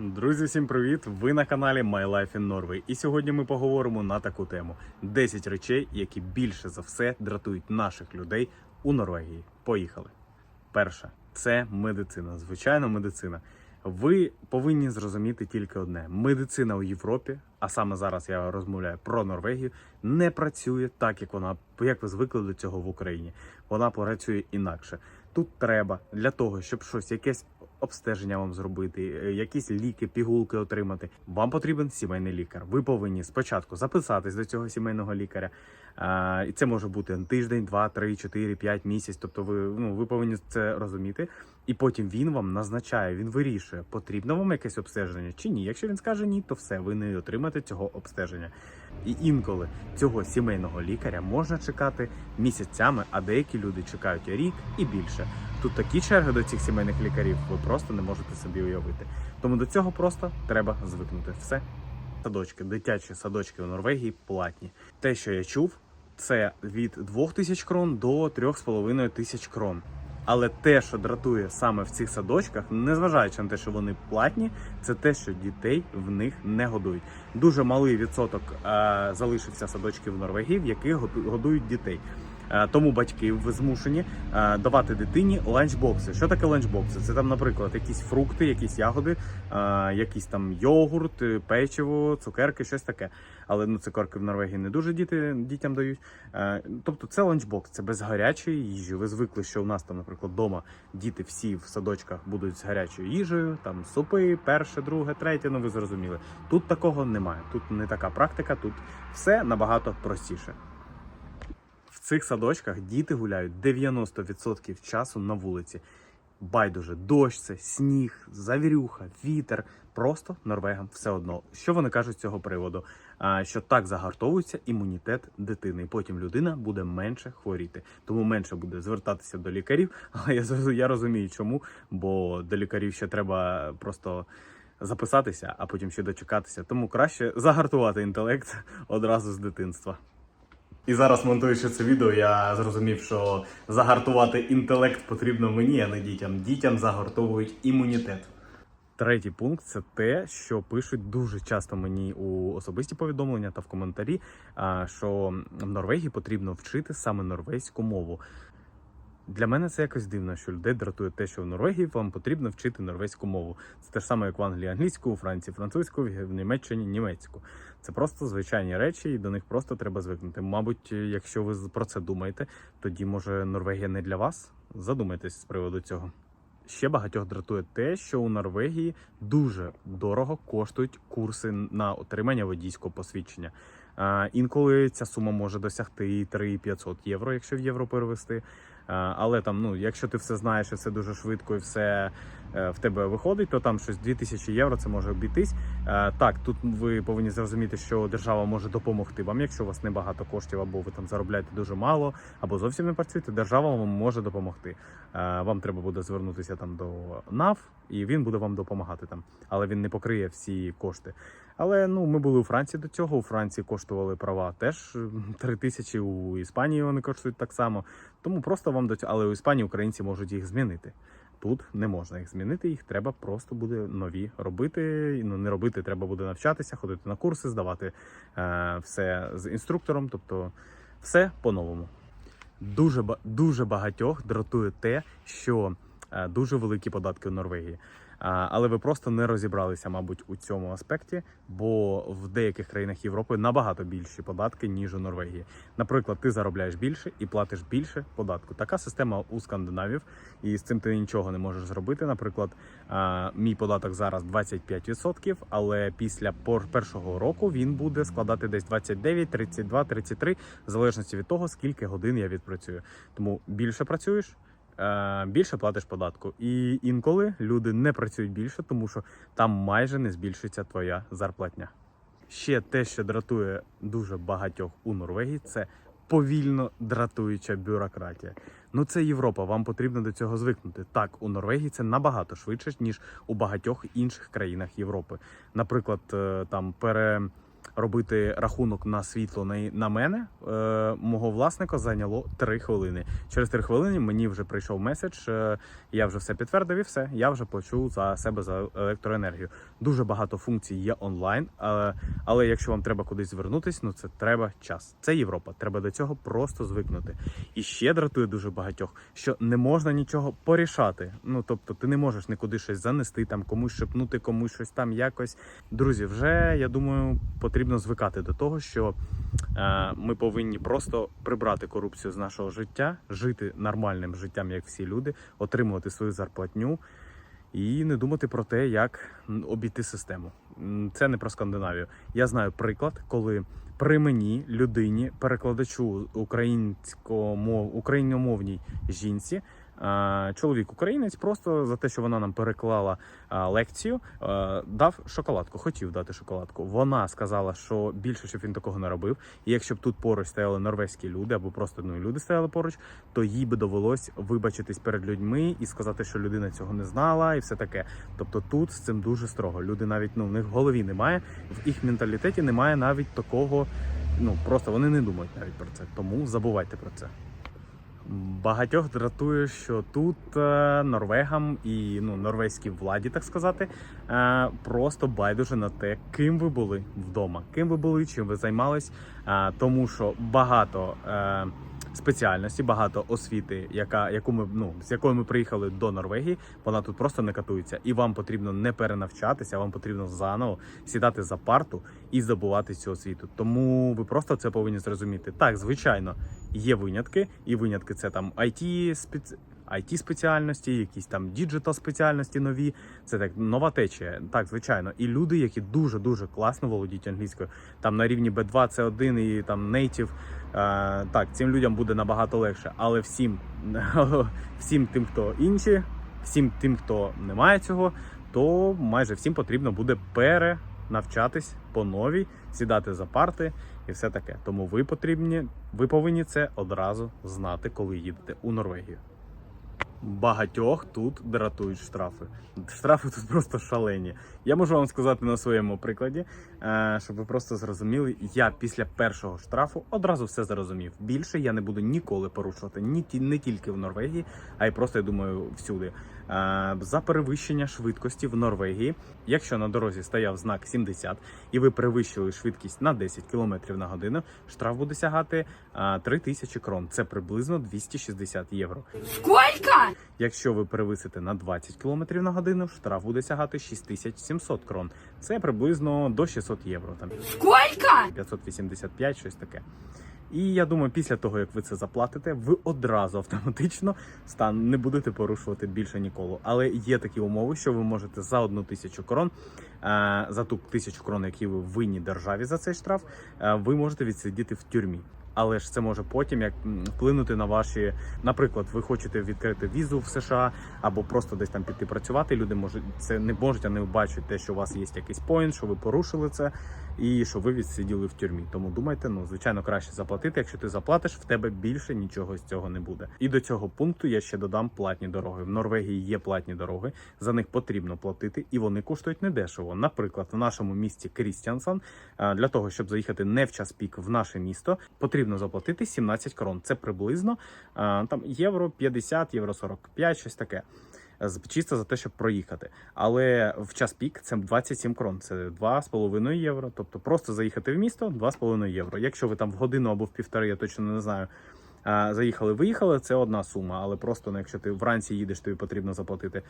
Друзі, всім привіт! Ви на каналі My Life in Norway. І сьогодні ми поговоримо на таку тему: 10 речей, які більше за все дратують наших людей у Норвегії. Поїхали. Перше це медицина. Звичайно, медицина. Ви повинні зрозуміти тільки одне: медицина у Європі, а саме зараз я розмовляю про Норвегію, не працює так, як вона як ви звикли до цього в Україні. Вона працює інакше. Тут треба для того, щоб щось якесь обстеження вам зробити, е, якісь ліки, пігулки отримати. Вам потрібен сімейний лікар. Ви повинні спочатку записатись до цього сімейного лікаря. І це може бути тиждень, два, три, чотири, п'ять місяць. Тобто, ви ну ви повинні це розуміти. І потім він вам назначає, він вирішує, потрібно вам якесь обстеження чи ні. Якщо він скаже ні, то все, ви не отримаєте цього обстеження. І інколи цього сімейного лікаря можна чекати місяцями, а деякі люди чекають рік і більше. Тут такі черги до цих сімейних лікарів, ви просто не можете собі уявити. Тому до цього просто треба звикнути. Все. Садочки, дитячі садочки у Норвегії платні. Те, що я чув, це від 2000 крон до 3,5 тисяч крон. Але те, що дратує саме в цих садочках, незважаючи на те, що вони платні, це те, що дітей в них не годують. Дуже малий відсоток е, залишився садочків в Норвегії, в яких годують дітей. Е, Тому батьки змушені е, давати дитині ланчбокси. Що таке ланчбокси? Це там, наприклад, якісь фрукти, якісь ягоди, е, якісь там йогурт, печиво, цукерки, щось таке. Але ну цукерки в Норвегії не дуже діти дітям дають. Тобто це ланчбокс, це без гарячої їжі. Ви звикли, що у нас там, наприклад, вдома діти всі в садочках будуть з гарячою їжею, там супи, перше, друге, третє. Ну ви зрозуміли. Тут такого немає. Тут не така практика, тут все набагато простіше. Цих садочках діти гуляють 90% часу на вулиці. Байдуже, дощ це, сніг, завірюха, вітер. Просто норвегам все одно. Що вони кажуть з цього приводу? А, що так загартовується імунітет дитини, і потім людина буде менше хворіти, тому менше буде звертатися до лікарів. Але я, я розумію, чому, бо до лікарів ще треба просто записатися, а потім ще дочекатися. Тому краще загартувати інтелект одразу з дитинства. І зараз, монтуючи це відео, я зрозумів, що загартувати інтелект потрібно мені, а не дітям. Дітям загартовують імунітет. Третій пункт це те, що пишуть дуже часто мені у особисті повідомлення та в коментарі, що в Норвегії потрібно вчити саме норвезьку мову. Для мене це якось дивно, що людей дратує те, що в Норвегії вам потрібно вчити норвезьку мову. Це те ж саме, як в Англії англійську, у Франції французьку, в Німеччині німецьку. Це просто звичайні речі, і до них просто треба звикнути. Мабуть, якщо ви про це думаєте, тоді може Норвегія не для вас? Задумайтесь з приводу цього. Ще багатьох дратує те, що у Норвегії дуже дорого коштують курси на отримання водійського посвідчення. Інколи ця сума може досягти і 3-500 євро, якщо в євро перевести. А, але там, ну, якщо ти все знаєш і все дуже швидко і все е, в тебе виходить, то там щось 2000 євро це може обійтись. Е, Так, тут ви повинні зрозуміти, що держава може допомогти вам, якщо у вас небагато коштів, або ви там заробляєте дуже мало, або зовсім не працюєте. Держава вам може допомогти. Е, Вам треба буде звернутися там до НАВ, і він буде вам допомагати там, але він не покриє всі кошти. Але ну ми були у Франції до цього. У Франції коштували права теж м, 3 тисячі. У Іспанії вони коштують так само. Тому просто вам до цього, але у Іспанії українці можуть їх змінити. Тут не можна їх змінити, їх треба просто буде нові робити. Ну не робити, треба буде навчатися, ходити на курси, здавати е, все з інструктором. Тобто все по-новому. Дуже дуже багатьох дратує те, що е, дуже великі податки у Норвегії. Але ви просто не розібралися, мабуть, у цьому аспекті, бо в деяких країнах Європи набагато більші податки, ніж у Норвегії. Наприклад, ти заробляєш більше і платиш більше податку. Така система у скандинавів, і з цим ти нічого не можеш зробити. Наприклад, мій податок зараз 25%, але після першого року він буде складати десь 29, 32, 33, в залежності від того, скільки годин я відпрацюю. Тому більше працюєш. Е, Більше платиш податку, і інколи люди не працюють більше, тому що там майже не збільшується твоя зарплатня. Ще те, що дратує дуже багатьох у Норвегії, це повільно дратуюча бюрократія. Ну це Європа, вам потрібно до цього звикнути. Так, у Норвегії це набагато швидше, ніж у багатьох інших країнах Європи. Наприклад, е, там пере робити рахунок на світло на, мене, е, мого власника зайняло 3 хвилини. Через 3 хвилини мені вже прийшов меседж. е, я вже все підтвердив і все. Я вже плачу за себе за електроенергію. Дуже багато функцій є онлайн, але, але якщо вам треба кудись звернутись, ну це треба час. Це Європа. Треба до цього просто звикнути. І ще дратує дуже багатьох, що не можна нічого порішати. Ну тобто, ти не можеш нікуди щось занести, там комусь шепнути, комусь щось там якось. Друзі, вже я думаю, потрібно звикати до того, що е, ми повинні просто прибрати корупцію з нашого життя, жити нормальним життям, як всі люди, отримувати свою зарплатню. І не думати про те, як обійти систему. Це не про Скандинавію. Я знаю приклад, коли при мені людині, перекладачу українськомов україномовній жінці. А, Чоловік українець просто за те, що вона нам переклала лекцію, дав шоколадку. Хотів дати шоколадку. Вона сказала, що більше щоб він такого не робив. І якщо б тут поруч стояли норвезькі люди або просто ну, люди стояли поруч, то їй би довелось вибачитись перед людьми і сказати, що людина цього не знала, і все таке. Тобто тут з цим дуже строго. Люди навіть ну в них в голові немає, в їх менталітеті немає навіть такого. Ну просто вони не думають навіть про це. Тому забувайте про це. Багатьох дратує, що тут е, норвегам і ну норвезькій владі, так сказати, е, просто байдуже на те, ким ви були вдома, ким ви були, чим ви займались, е, тому що багато спеціальності, багато освіти, яка яку ми ну з якою ми приїхали до Норвегії, вона тут просто не катується, і вам потрібно не перенавчатися, вам потрібно заново сідати за парту і здобувати цю освіту. Тому ви просто це повинні зрозуміти. Так, звичайно, є винятки, і винятки це там IT спец... IT спеціальності, якісь там діджитал спеціальності нові. Це так нова течія. Так, звичайно. І люди, які дуже дуже класно володіють англійською, там на рівні B2, C1 і там. Е, так, цим людям буде набагато легше, але всім, всім тим, хто інші, всім тим, хто не має цього, то майже всім потрібно буде перенавчатись по новій, сідати за парти і все таке. Тому ви потрібні, ви повинні це одразу знати, коли їдете у Норвегію. Багатьох тут дратують штрафи. Штрафи тут просто шалені. Я можу вам сказати на своєму прикладі, е, щоб ви просто зрозуміли. Я після першого штрафу одразу все зрозумів. Більше я не буду ніколи порушувати ні не тільки в Норвегії, а й просто я думаю всюди. Е, За перевищення швидкості в Норвегії, якщо на дорозі стояв знак 70 і ви перевищили швидкість на 10 км на годину, штраф буде сягати е, 3000 крон. Це приблизно 260 євро. Сколько? Якщо ви перевисите на 20 км на годину, штраф буде сягати 6700 крон. Це приблизно до 600 євро. Там Сколько? 585, щось таке. І я думаю, після того як ви це заплатите, ви одразу автоматично стан не будете порушувати більше ніколи. Але є такі умови, що ви можете за одну тисячу крон, е, за ту тисячу крон, які ви винні державі за цей штраф, е, ви можете відсидіти в тюрмі. Але ж це може потім як вплинути на ваші, наприклад, ви хочете відкрити візу в США або просто десь там піти працювати. Люди можуть це не можуть, а не бачать те, що у вас є якийсь поінт, що ви порушили це, і що ви відсиділи в тюрмі. Тому думайте, ну звичайно, краще заплатити. Якщо ти заплатиш, в тебе більше нічого з цього не буде. І до цього пункту я ще додам платні дороги. В Норвегії є платні дороги, за них потрібно платити, і вони коштують недешево. Наприклад, в нашому місті Крістіансан для того, щоб заїхати не в час пік в наше місто, потрібно заплатити 17 крон. Це приблизно там євро 50, євро 45, щось таке. З- Чисто за те, щоб проїхати. Але в час пік це 27 крон, це 2,5 євро. Тобто просто заїхати в місто 2,5 євро. Якщо ви там в годину або в півтори, я точно не знаю. Заїхали, виїхали, це одна сума, але просто ну, якщо ти вранці їдеш, тобі потрібно заплатити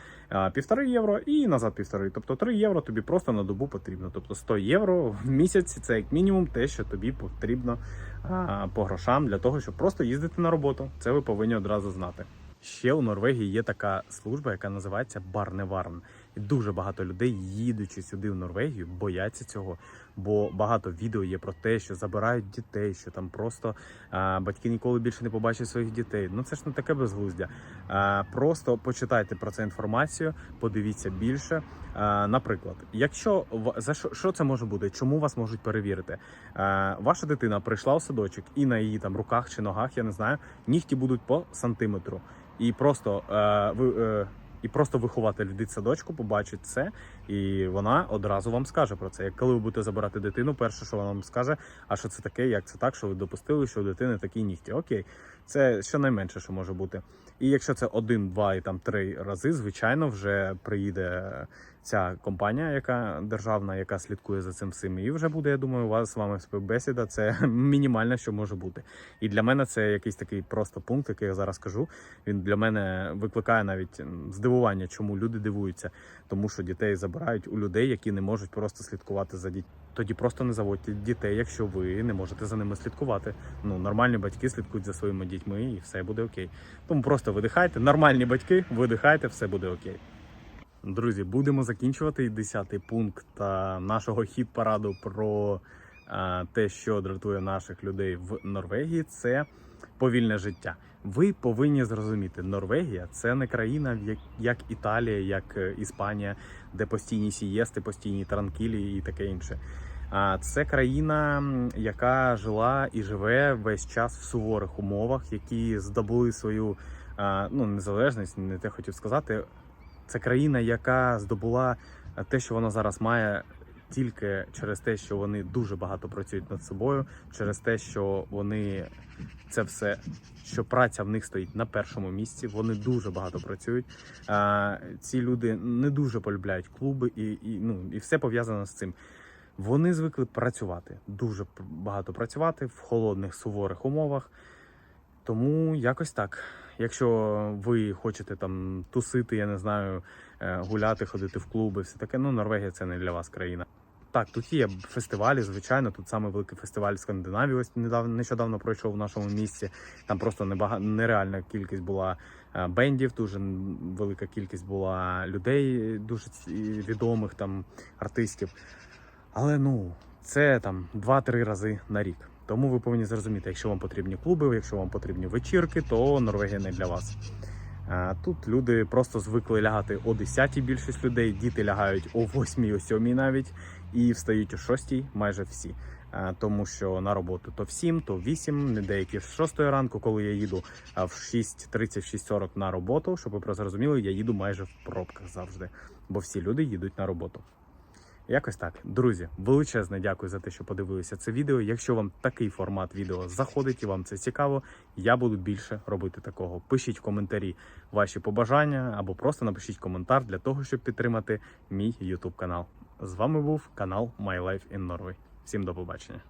півтори євро і назад півтори. Тобто 3 євро тобі просто на добу потрібно. Тобто 100 євро в місяць це як мінімум те, що тобі потрібно а, по грошам для того, щоб просто їздити на роботу. Це ви повинні одразу знати. Ще у Норвегії є така служба, яка називається Барневарн. І дуже багато людей, їдучи сюди в Норвегію, бояться цього. Бо багато відео є про те, що забирають дітей, що там просто а, батьки ніколи більше не побачать своїх дітей. Ну це ж не таке безглуздя. А, просто почитайте про це інформацію, подивіться більше. А, наприклад, якщо за що, що це може бути? Чому вас можуть перевірити? А, ваша дитина прийшла у садочок і на її там руках чи ногах, я не знаю, нігті будуть по сантиметру. І просто е, ви. Е, І просто вихователь в дитсадочку побачить це, і вона одразу вам скаже про це. Як коли ви будете забирати дитину, перше, що вона вам скаже, а що це таке, як це так, що ви допустили, що у дитини такі нігті. Окей, це щонайменше, що може бути. І якщо це один, два і там три рази, звичайно, вже приїде ця компанія, яка державна, яка слідкує за цим всім, і вже буде, я думаю, у вас з вами співбесіда. Це мінімальне, що може бути. І для мене це якийсь такий просто пункт, який я зараз кажу. Він для мене викликає навіть здивування, чому люди дивуються, тому що дітей забирають у людей, які не можуть просто слідкувати за дітьми. Тоді просто не заводьте дітей, якщо ви не можете за ними слідкувати. Ну нормальні батьки слідкують за своїми дітьми, і все буде окей. Тому просто видихайте. Нормальні батьки, видихайте, все буде окей. Друзі, будемо закінчувати І десятий пункт нашого хіт параду про те, що дратує наших людей в Норвегії. Це повільне життя. Ви повинні зрозуміти, Норвегія це не країна, як, Італія, як е, Іспанія, де постійні сієсти, постійні транкілі і таке інше. А це країна, яка жила і живе весь час в суворих умовах, які здобули свою ну, незалежність, не те хотів сказати. Це країна, яка здобула те, що вона зараз має, тільки через те, що вони дуже багато працюють над собою, через те, що вони це все, що праця в них стоїть на першому місці. Вони дуже багато працюють. Ці люди не дуже полюбляють клуби, і, і, ну, і все пов'язано з цим. Вони звикли працювати, дуже багато працювати в холодних суворих умовах. Тому якось так. Якщо ви хочете там тусити, я не знаю, е, гуляти, ходити в клуби, все таке, ну Норвегія це не для вас країна. Так, тут є фестивалі, звичайно. Тут саме великий фестиваль Скандинавії. Ось недавно нещодавно пройшов в нашому місті. Там просто небага... нереальна кількість була е, бендів, дуже велика кількість була людей, дуже відомих там артистів. Але ну, це там 2-3 рази на рік. Тому ви повинні зрозуміти, якщо вам потрібні клуби, якщо вам потрібні вечірки, то Норвегія не для вас. Тут люди просто звикли лягати о 10 більшість людей, діти лягають о 8, о 7 навіть, і встають о 6 майже всі. Тому що на роботу то в 7, то в 8, не деякі в 6 ранку, коли я їду в 6.30, в 6.40 на роботу, щоб ви зрозуміли, я їду майже в пробках завжди, бо всі люди їдуть на роботу. Якось так, друзі, величезне дякую за те, що подивилися це відео. Якщо вам такий формат відео заходить і вам це цікаво, я буду більше робити такого. Пишіть в коментарі ваші побажання або просто напишіть коментар для того, щоб підтримати мій YouTube канал. З вами був канал My Life in Norway. Всім до побачення.